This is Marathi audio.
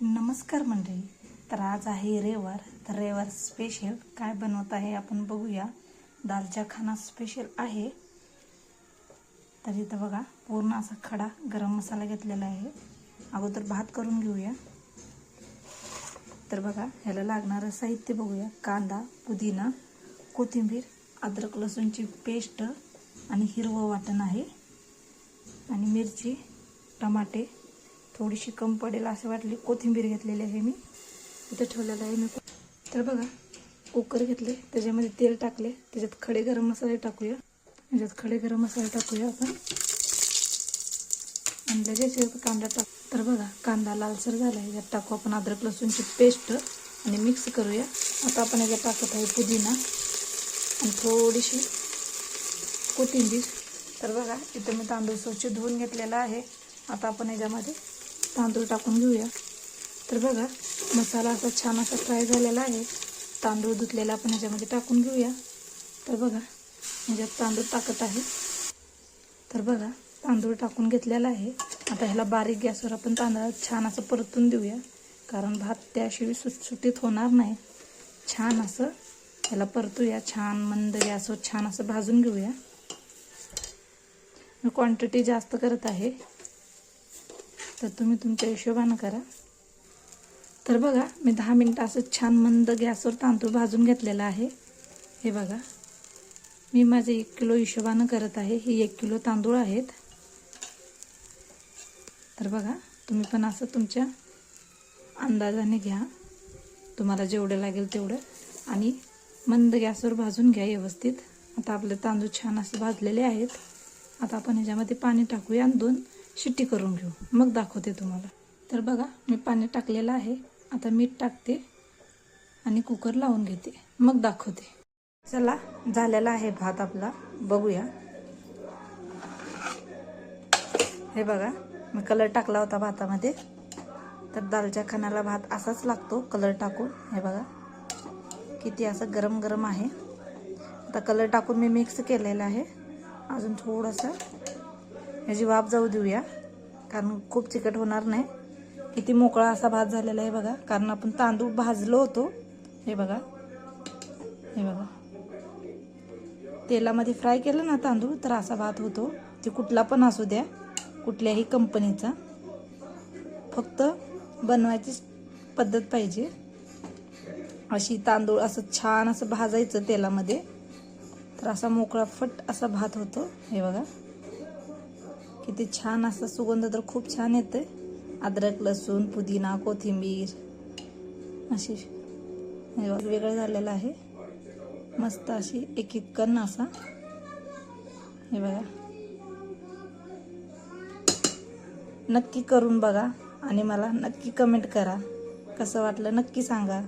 नमस्कार मंडळी. तर आज आहे रेवार तर रेवार स्पेशल काय बनवत आहे आपण बघूया. दालच्या खाना स्पेशल आहे. तर इथं बघा पूर्ण असा खडा गरम मसाला घेतलेला आहे. अगोदर भात करून घेऊया. तर बघा ह्याला लागणारं साहित्य बघूया. कांदा पुदिना कोथिंबीर अद्रक लसूणची पेस्ट आणि हिरवं वाटण आहे. आणि मिरची टमाटे थोडीशी कम पडेल असं वाटली. कोथिंबीर घेतलेली आहे मी. इथं ठेवलेलं आहे मी. तर बघा कुकर घेतले त्याच्यामध्ये तेल टाकले त्याच्यात खडे गरम मसाले टाकूया. त्याच्यात खडे गरम मसाले टाकूया आपण. आणि लगेच कांदा टाक तर बघा कांदा लालसर झाला. आहे यात टाकू आपण अद्रक लसूणची पेस्ट आणि मिक्स करूया. आता आपण याच्यात टाकत आहे पुदिना आणि थोडीशी कोथिंबीर. तर बघा इथं मी तांदूळ स्वच्छ धुवून घेतलेला आहे. आता आपण याच्यामध्ये तांदूळ टाकून घेऊया. तर बघा मसाला असा छान असा फ्राय झालेला आहे. तांदूळ धुतलेला आपण ह्याच्यामध्ये टाकून घेऊया. तर बघा ह्याच्यात तांदूळ टाकत आहे. तर बघा तांदूळ टाकून घेतलेला आहे. आता ह्याला बारीक गॅसवर आपण तांदळात छान असं परतून देऊया. कारण भात त्याशिवाय सुटसुटीत होणार नाही. छान असं ह्याला परतूया. छान मंद गॅसवर छान असं भाजून घेऊया. मी क्वांटिटी जास्त करत आहे. तर तुम्ही तुमच्या हिशोबानं करा. तर बघा मी दहा मिनटं असं छान मंद गॅसवर तांदूळ भाजून घेतलेला आहे. हे बघा मी माझे एक किलो हिशोबानं करत आहे. हे एक किलो तांदूळ आहेत. तर बघा तुम्ही पण असं तुमच्या अंदाजाने घ्या. तुम्हाला जेवढं लागेल तेवढं. आणि मंद गॅसवर भाजून घ्या व्यवस्थित. आता आपले तांदूळ छान असे भाजलेले आहेत. आता आपण ह्याच्यामध्ये पाणी टाकूया. आणि दोन शिट्टी करून घेऊ. मग दाखवते तुम्हाला. तर बघा मी पाणी टाकलेलं आहे. आता मीठ टाकते आणि कुकर लावून घेते. मग दाखवते. चला झालेला आहे भात आपला. बघूया. हे बघा मी कलर टाकला होता भातामध्ये. तर दालच्या खाण्याला भात असाच लागतो कलर टाकून. हे बघा किती असं गरम गरम आहे. आता कलर टाकून मी मिक्स केलेला आहे. अजून थोडंसं ह्याची वाफ जाऊ देऊया. कारण खूप चिकट होणार नाही. किती मोकळा असा भात झालेला आहे बघा. कारण आपण तांदूळ भाजलो होतो. हे बघा. हे बघा. तेलामध्ये फ्राय केलं ना तांदूळ तर असा भात होतो. ते कुठला पण असू द्या. कुठल्याही कंपनीचा फक्त बनवायची पद्धत पाहिजे. अशी तांदूळ असं छान असं भाजायचं तेलामध्ये. तर असा मोकळा फट असा भात होतो. हे बघा. किती छान असा सुगंध तर खूप छान येते अद्रक लसूण पुदिना कोथिंबीर अशी हे वेगळं झालेलं आहे. मस्त अशी एक एक कण असा. हे बघा. नक्की करून बघा आणि मला नक्की कमेंट करा. कसं वाटलं नक्की सांगा.